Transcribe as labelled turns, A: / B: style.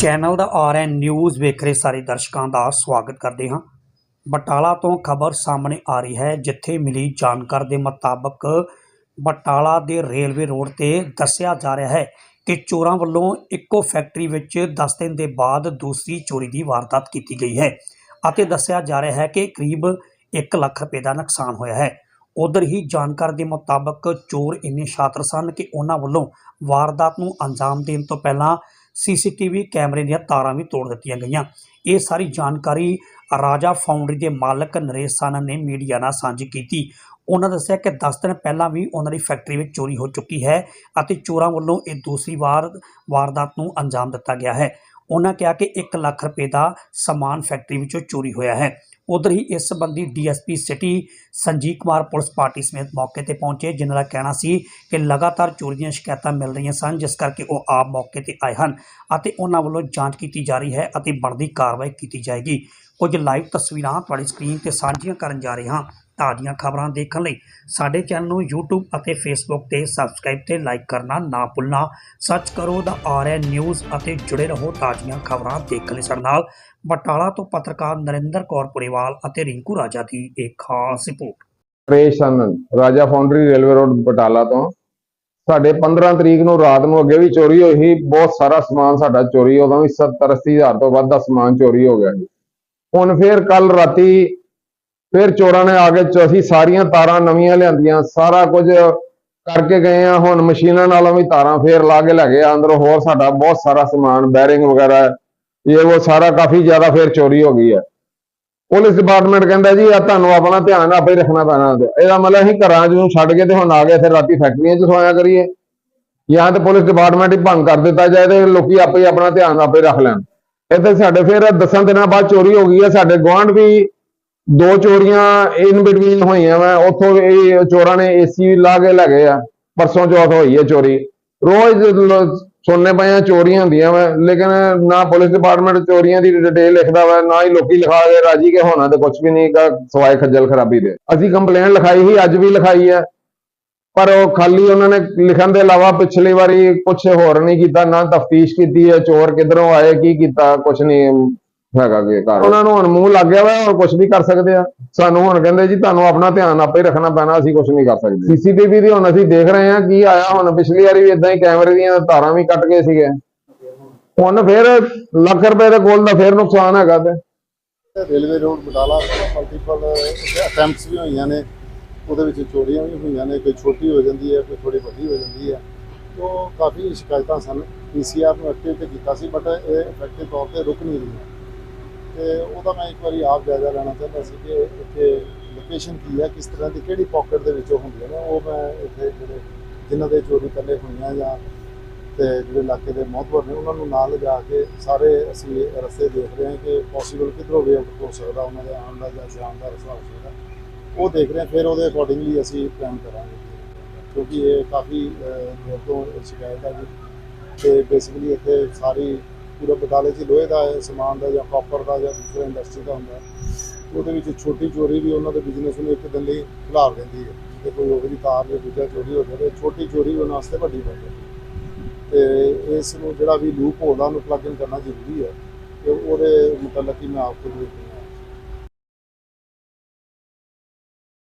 A: Channel ਦਾ RN news ਵੇਖ ਰਹੇ ਸਾਰੇ ਦਰਸ਼ਕਾਂ ਦਾ ਸਵਾਗਤ ਕਰਦੇ ਹਾਂ। ਬਟਾਲਾ ਤੋਂ ਖਬਰ ਸਾਹਮਣੇ ਆ ਰਹੀ ਹੈ, ਜਿੱਥੇ ਮਿਲੀ ਜਾਣਕਾਰੀ ਦੇ ਮੁਤਾਬਕ ਬਟਾਲਾ ਦੇ ਰੇਲਵੇ ਰੋਡ ਤੇ ਦੱਸਿਆ ਜਾ ਰਿਹਾ ਹੈ ਕਿ ਚੋਰਾਂ ਵੱਲੋਂ ਇੱਕੋ ਫੈਕਟਰੀ ਵਿੱਚ 10 ਦਿਨ ਦੇ ਬਾਅਦ ਦੂਸਰੀ ਚੋਰੀ ਦੀ ਵਾਰਦਾਤ ਕੀਤੀ ਗਈ ਹੈ ਅਤੇ ਦੱਸਿਆ ਜਾ ਰਿਹਾ ਹੈ ਕਿ ਕਰੀਬ 1 ਲੱਖ ਰੁਪਏ ਦਾ ਨੁਕਸਾਨ ਹੋਇਆ ਹੈ। ਉਧਰ ਹੀ ਜਾਣਕਾਰੀ ਦੇ ਮੁਤਾਬਕ ਚੋਰ ਇੰਨੇ ਸ਼ਾਤਰ ਸਨ ਕਿ ਉਹਨਾਂ ਵੱਲੋਂ ਵਾਰਦਾਤ ਨੂੰ ਅੰਜਾਮ ਦੇਣ ਤੋਂ ਪਹਿਲਾਂ ਸੀਸੀਟੀਵੀ ਕੈਮਰੇ ਦੀਆਂ ਤਾਰਾਂ ਵੀ ਤੋੜ ਦਿੱਤੀਆਂ ਗਈਆਂ। ਇਹ ਸਾਰੀ ਜਾਣਕਾਰੀ ਰਾਜਾ ਫਾਊਂਡਰੀ ਦੇ ਮਾਲਕ ਨਰੇਸ਼ ਸਾਨਨ ਨੇ ਮੀਡੀਆ ਨਾਲ ਸਾਂਝੀ ਕੀਤੀ। ਉਹਨਾਂ ਦੱਸਿਆ ਕਿ 10 ਦਿਨ ਪਹਿਲਾਂ ਵੀ ਉਹਨਾਂ ਦੀ ਫੈਕਟਰੀ ਵਿੱਚ ਚੋਰੀ ਹੋ ਚੁੱਕੀ ਹੈ ਅਤੇ ਚੋਰਾਂ ਵੱਲੋਂ ਇਹ ਦੂਸਰੀ ਵਾਰ ਵਾਰਦਾਤ ਨੂੰ ਅੰਜਾਮ ਦਿੱਤਾ ਗਿਆ ਹੈ। ਉਹਨਾਂ ਕਿਹਾ ਕਿ 1 ਲੱਖ ਰੁਪਏ ਦਾ ਸਮਾਨ ਫੈਕਟਰੀ ਵਿੱਚੋਂ ਚੋਰੀ ਹੋਇਆ ਹੈ। ਉਧਰ ਹੀ ਇਸ ਸੰਬੰਧੀ DSP city Sanjeev Kumar police party ਸਮੇਤ ਮੌਕੇ ਤੇ ਪਹੁੰਚੇ, ਜਿਨ੍ਹਾਂ ਦਾ ਕਹਿਣਾ ਸੀ ਕਿ ਲਗਾਤਾਰ ਚੋਰੀ ਦੀਆਂ ਸ਼ਿਕਾਇਤਾਂ ਮਿਲ ਰਹੀਆਂ ਸਨ, ਜਿਸ ਕਰਕੇ ਉਹ ਆਪ ਮੌਕੇ ਤੇ ਆਏ ਹਨ ਅਤੇ ਉਹਨਾਂ ਵੱਲੋਂ ਜਾਂਚ ਕੀਤੀ ਜਾ ਰਹੀ ਹੈ ਅਤੇ ਬਣਦੀ ਕਾਰਵਾਈ ਕੀਤੀ ਜਾਏਗੀ। ਕੁਝ ਲਾਈਵ ਤਸਵੀਰਾਂ ਤੁਹਾਡੀ ਸਕਰੀਨ ਤੇ ਸਾਂਝੀਆਂ ਕਰਨ ਜਾ ਰਹੇ ਹਾਂ। ਤਾਜ਼ੀਆਂ ਖਬਰਾਂ ਦੇਖਣ ਲਈ ਸਾਡੇ ਚੈਨਲ ਨੂੰ YouTube ਅਤੇ Facebook ਤੇ ਸਬਸਕ੍ਰਾਈਬ ਤੇ ਲਾਈਕ ਕਰਨਾ ਨਾ ਭੁੱਲਣਾ। ਸਰਚ ਕਰੋ ਦਾ ਆਰਐਨ ਨਿਊਜ਼ ਅਤੇ ਜੁੜੇ ਰਹੋ ਤਾਜ਼ੀਆਂ ਖਬਰਾਂ ਦੇਖਣ ਲਈ ਸਾਡੇ ਨਾਲ। ਬਟਾਲਾ ਤੋਂ ਪੱਤਰਕਾਰ ਨਰਿੰਦਰ ਕੌਰ ਪੁਰੇਵਾਲ ਅਤੇ ਰਿੰਕੂ ਰਾਜਾ ਦੀ ਇੱਕ ਖਾਸ ਰਿਪੋਰਟ।
B: ਰੇਸ਼ ਰਾਜਾ ਫਾਊਂਡਰੀ ਰੇਲਵੇ ਰੋਡ ਬਟਾਲਾ ਤੋਂ। ਸਾਡੇ 15 ਤਰੀਕ ਨੂੰ ਰਾਤ ਨੂੰ ਅੱਗੇ ਵੀ ਚੋਰੀ ਹੋਈ ਸੀ। ਬਹੁਤ ਸਾਰਾ ਸਮਾਨ ਸਾਡਾ ਚੋਰੀ, ਉਦੋਂ ਵੀ 70 80 ਹਜ਼ਾਰ ਤੋਂ ਵੱਧ ਦਾ ਸਮਾਨ ਚੋਰੀ ਹੋ ਗਿਆ ਸੀ। ਹੁਣ ਫੇਰ ਕੱਲ ਰਾਤੀ ਫਿਰ ਚੋਰਾਂ ਨੇ ਆ ਕੇ ਅਸੀਂ ਸਾਰੀਆਂ ਤਾਰਾਂ ਨਵੀਆਂ ਲਿਆਂਦੀਆਂ, ਸਾਰਾ ਕੁਝ ਕਰਕੇ ਗਏ ਆ। ਹੁਣ ਮਸ਼ੀਨਾਂ ਨਾਲੋਂ ਵੀ ਤਾਰਾਂ ਫੇਰ ਲਾ ਕੇ ਲੈ ਗਏ ਆ। ਹੋਰ ਸਾਡਾ ਬਹੁਤ ਸਾਰਾ ਸਮਾਨ ਬੈਰਿੰਗ ਵਗੈਰਾ, ਇਹ ਉਹ ਸਾਰਾ ਕਾਫੀ ਜ਼ਿਆਦਾ ਫੇਰ ਚੋਰੀ ਹੋ ਗਈ ਹੈ ਪੁਲਿਸ ਡਿਪਾਰਟਮੈਂਟ ਕਹਿੰਦਾ ਜੀ ਆ ਤੁਹਾਨੂੰ ਆਪਣਾ ਧਿਆਨ ਆਪੇ ਰੱਖਣਾ ਪੈਣਾ ਇਹਦਾ ਮਤਲਬ ਅਸੀਂ ਘਰਾਂ 'ਚ ਨੂੰ ਛੱਡ ਕੇ ਤੇ ਹੁਣ ਆ ਗਏ, ਫਿਰ ਰਾਤੀ ਫੈਕਟਰੀਆਂ 'ਚ ਸੋਇਆ ਕਰੀਏ। ਜਾਂ ਤੇ ਪੁਲਿਸ ਡਿਪਾਰਟਮੈਂਟ ਹੀ ਭੰਗ ਕਰ ਦਿੱਤਾ ਜਾਏ ਤੇ ਲੋਕੀ ਆਪੇ ਹੀ ਆਪਣਾ ਧਿਆਨ ਆਪੇ ਰੱਖ ਲੈਣ। ਇੱਥੇ ਸਾਡੇ ਫਿਰ ਦਸਾਂ ਦਿਨਾਂ ਬਾਅਦ ਚੋਰੀ ਹੋ ਗਈ ਹੈ ਸਾਡੇ ਗੁਆਂਢ ਵੀ ਦੋ ਚੋਰੀਆਂ ਇਨ ਬਿਟਵੀਨ ਹੋਈਆਂ ਵਾ, ਉੱਥੋਂ ਇਹ ਚੋਰਾਂ ਨੇ ਏਸੀ ਲਾ ਕੇ ਲੈ ਗਏ ਆ, ਪਰਸੋਂ ਚੌਥ ਹੋਈ ਹੈ ਚੋਰੀ। ਰੋਜ਼ ਸੁਣਨੇ ਪਏ ਆ ਚੋਰੀਆਂ ਹੁੰਦੀਆਂ ਵਾ, ਲੇਕਿਨ ਨਾ ਪੁਲਿਸ ਡਿਪਾਰਟਮੈਂਟ ਚੋਰੀਆਂ ਦੀ ਡਿਟੇਲ ਲਿਖਦਾ ਵਾ, ਨਾ ਹੀ ਲੋਕੀ ਲਿਖਾ ਕੇ ਰਾਜੀ ਕੇ ਹੋਣਾ ਤੇ ਕੁਝ ਵੀ ਨਹੀਂ, ਗਾ ਸਵਾਏ ਖੱਜਲ ਖਰਾਬੀ ਦੇ। ਅਸੀਂ ਕੰਪਲੇਂਟ ਲਿਖਾਈ ਸੀ, ਅੱਜ ਵੀ ਲਿਖਾਈ ਹੈ ਪਰ ਉਹ ਖਾਲੀ ਉਹਨਾਂ ਨੇ ਲਿਖਣ ਦੇ ਇਲਾਵਾ ਪਿਛਲੀ ਵਾਰੀ ਕੁਝ ਹੋਰ ਨਹੀਂ ਕੀਤਾ, ਨਾ ਤਫਤੀਸ਼ ਕੀਤੀ ਹੈ ਚੋਰ ਕਿੱਧਰੋਂ ਆਏ, ਕੀ ਕੀਤਾ ਕੁਝ ਨਹੀਂ ਹੈਗਾ ਕਿ ਘਰ। ਉਹਨਾਂ ਨੂੰ ਹੁਣ ਮੂੰਹ ਲੱਗ ਗਿਆ ਵਾ ਹੋਰ ਕੁਝ ਵੀ ਕਰ ਸਕਦੇ ਆ। ਸਾਨੂੰ ਹੁਣ ਕਹਿੰਦੇ ਜੀ ਤੁਹਾਨੂੰ ਆਪਣਾ ਧਿਆਨ ਆਪੇ ਰੱਖਣਾ ਪੈਣਾ ਅਸੀਂ ਕੁਝ ਨਹੀਂ ਕਰ ਸਕਦੇ। ਸੀਸੀਟੀਵੀ ਦੀ ਹੁਣ ਅਸੀਂ ਦੇਖ ਰਹੇ ਹਾਂ ਕੀ ਆਇਆ ਹੁਣ। ਪਿਛਲੀ ਵਾਰੀ ਵੀ ਇਦਾਂ ਹੀ ਕੈਮਰੇ ਦੀਆਂ ਤਾਰਾਂ ਵੀ ਕੱਟ ਗਏ ਸੀਗੇ। ਹੁਣ ਫਿਰ ਲੱਖ ਰੁਪਏ ਦੇ ਕੋਲ ਦਾ ਫਿਰ ਨੁਕਸਾਨ ਹੈਗਾ ਤੇ।
C: Railway road Batala multiple attempts ਵੀ ਹੋਈਆਂ ਨੇ। ਉਹਦੇ ਵਿੱਚ ਚੋਰੀਆਂ ਵੀ ਹੋਈਆਂ ਨੇ ਕੋਈ ਛੋਟੀ ਹੋ ਜਾਂਦੀ ਹੈ ਕੋਈ ਥੋੜੀ ਵੱਡੀ ਹੋ ਜਾਂਦੀ ਹੈ। ਤੋਂ ਕਾਫੀ ਸ਼ਿਕਾਇਤਾਂ ਸਨ। ਪੀਸੀਆਰ ਨੂੰ ਐਕਟਿਵ ਤੇ ਕੀਤਾ ਸੀ ਬਟ ਇਹ ਇਫੈਕਟਿਵ ਤੌਰ ਤੇ ਰੁਕ ਨਹੀਂ ਰਹੀਆਂ। ਤੇ ਉਹਦਾ ਮੈਂ ਇੱਕ ਵਾਰੀ ਆਪ ਜਾਇਜ਼ਾ ਲੈਣਾ ਚਾਹੁੰਦਾ ਸੀ ਕਿ ਇੱਥੇ ਲੋਕੇਸ਼ਨ ਕੀ ਹੈ ਕਿਸ ਤਰ੍ਹਾਂ ਦੀ ਕਿਹੜੀ ਪਾਕਟ ਦੇ ਵਿੱਚੋਂ ਹੁੰਦੀਆਂ ਨੇ ਉਹ ਮੈਂ ਇੱਥੇ ਜਿਹੜੇ ਜਿਨ੍ਹਾਂ ਦੇ ਚੋਰੀ ਪਹਿਲੇ ਹੋਈਆਂ ਜਾਂ ਤੇ ਜਿਹੜੇ ਇਲਾਕੇ ਦੇ ਮੌਤਬਰ ਨੇ ਉਹਨਾਂ ਨੂੰ ਨਾਲ ਲਿਜਾ ਕੇ ਸਾਰੇ ਅਸੀਂ ਰਸਤੇ ਦੇਖ ਰਹੇ ਹਾਂ ਕਿ ਪੋਸੀਬਲ ਕਿੱਧਰੋਂ ਵੇ ਆਊਟ ਹੋ ਸਕਦਾ ਉਹਨਾਂ ਦੇ ਆਉਣ ਦਾ ਜਾਂ ਜਾਣ ਦਾ ਰਸਤਾ ਹੋ ਸਕਦਾ। ਉਹ ਦੇਖ ਰਹੇ ਹਾਂ ਫਿਰ ਉਹਦੇ ਅਕੋਰਡਿੰਗਲੀ ਅਸੀਂ ਪਲਾਨ ਕਰਾਂਗੇ। ਕਿਉਂਕਿ ਇਹ ਕਾਫੀ ਅਹ, ਦੇਰ ਤੋਂ ਸ਼ਿਕਾਇਤ ਹੈ ਜੀ। ਤੇ ਬੇਸਿਕਲੀ ਇੱਥੇ ਸਾਰੀ ਪੂਰਾ ਬਟਾਲੇ 'ਚ ਲੋਹੇ ਦਾ ਸਮਾਨ ਦਾ ਜਾਂ ਕਾਪਰ ਦਾ ਜਾਂ ਦੂਸਰੇ ਇੰਡਸਟਰੀ ਦਾ ਹੁੰਦਾ ਉਹਦੇ ਵਿੱਚ ਛੋਟੀ ਚੋਰੀ ਵੀ ਉਹਨਾਂ ਦੇ ਬਿਜ਼ਨਸ ਨੂੰ ਇੱਕ ਦਿਨ ਲਈ ਖਿਲਾਰ ਦਿੰਦੀ ਹੈ। ਤੇ ਕੋਈ ਉਹਦੀ ਤਾਰ ਜਾਂ ਦੂਜਾ ਚੋਰੀ ਹੋ ਜਾਵੇ, ਛੋਟੀ ਚੋਰੀ ਉਹਨਾਂ ਵਾਸਤੇ ਵੱਡੀ ਬਣ ਜਾਂਦੀ ਹੈ। ਤੇ ਇਸ ਨੂੰ ਜਿਹੜਾ ਵੀ ਲੂਪ ਹੋਲ ਆ, ਉਹਨੂੰ ਪਲੱਗ ਇਨ ਕਰਨਾ ਜ਼ਰੂਰੀ ਹੈ। ਤੇ ਉਹਦੇ ਮੁਤਲਕ ਹੀ ਮੈਂ ਆਪਕੋ ਵੀ